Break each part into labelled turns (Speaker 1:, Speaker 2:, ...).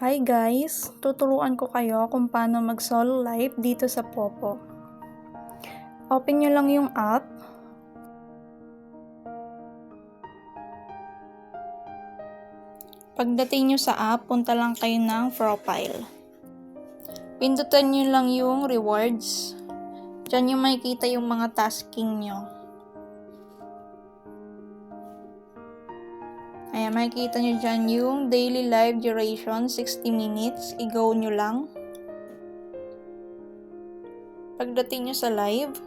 Speaker 1: Hi guys! Tuturuan ko kayo kung paano mag solo live dito sa Popo. Open nyo lang yung app. Pagdating nyo sa app, punta lang kayo ng profile. Pindutan nyo lang yung rewards. Diyan nyo makikita yung mga tasking nyo. Ayan, makikita nyo dyan yung daily live duration, 60 minutes. I-go nyo lang. Pagdating nyo sa live,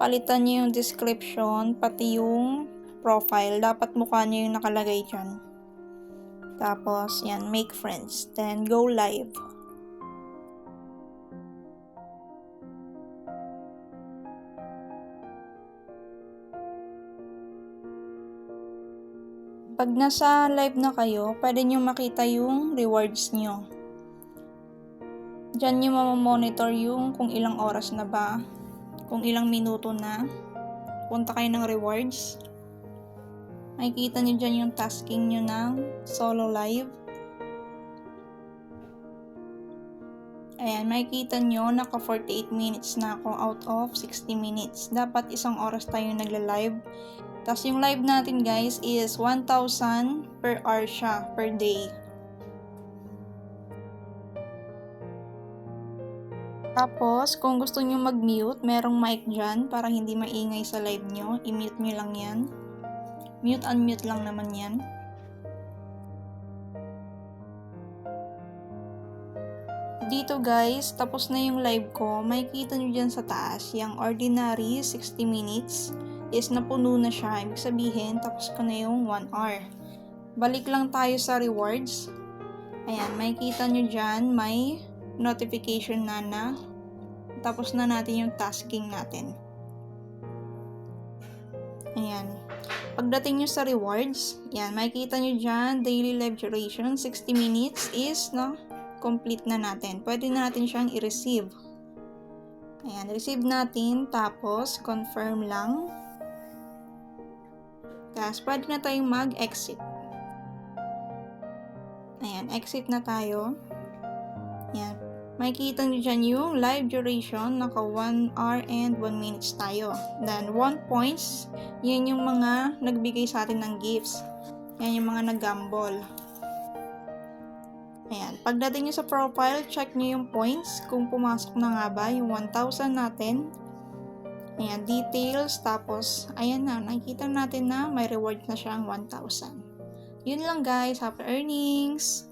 Speaker 1: palitan nyo yung description, pati yung profile. Dapat mukha nyo yung nakalagay dyan. Tapos, yan, make friends. Then, go live. Pag nasa live na kayo, pwede nyo makita yung rewards nyo. Diyan nyo mamamonitor yung kung ilang oras na ba, kung ilang minuto na. Punta kayo ng rewards. Makikita nyo dyan yung tasking nyo ng solo live. Ayan, makikita nyo, naka 48 minutes na ako out of 60 minutes. Dapat isang oras tayo nagla-live. Tapos yung live natin guys is 1,000 per hour siya, per day. Tapos, kung gusto nyo mag-mute, merong mic dyan para hindi maingay sa live nyo. I-mute nyo lang yan. Mute, unmute lang naman yan. Dito guys, tapos na yung live ko. Makikita nyo dyan sa taas, yung ordinary 60 minutes is napuno na siya. Ibig sabihin, tapos ko na yung 1 hour. Balik lang tayo sa rewards. Ayan, makikita nyo dyan, may notification na na. Tapos na natin yung tasking natin. Ayan. Pagdating nyo sa rewards, yan, makikita nyo dyan, daily live duration, 60 minutes is, no, complete na natin. Pwede na natin siyang i-receive. Ayan, receive natin, tapos, confirm lang. Tapos, pwede na tayong mag-exit. Ayan, exit na tayo. Ayan, makikita nyo dyan yung live duration, naka 1 hour and 1 minutes tayo. Then, 1 points, yan yung mga nagbigay sa atin ng gifts. Yan yung mga nag-gamble. Ayan, pagdating nyo sa profile, check nyo yung points, kung pumasok na nga ba yung 1,000 natin. Ayan, details, tapos, ayan na, nakikita natin na may reward na siyang 1,000. Yun lang guys, happy earnings!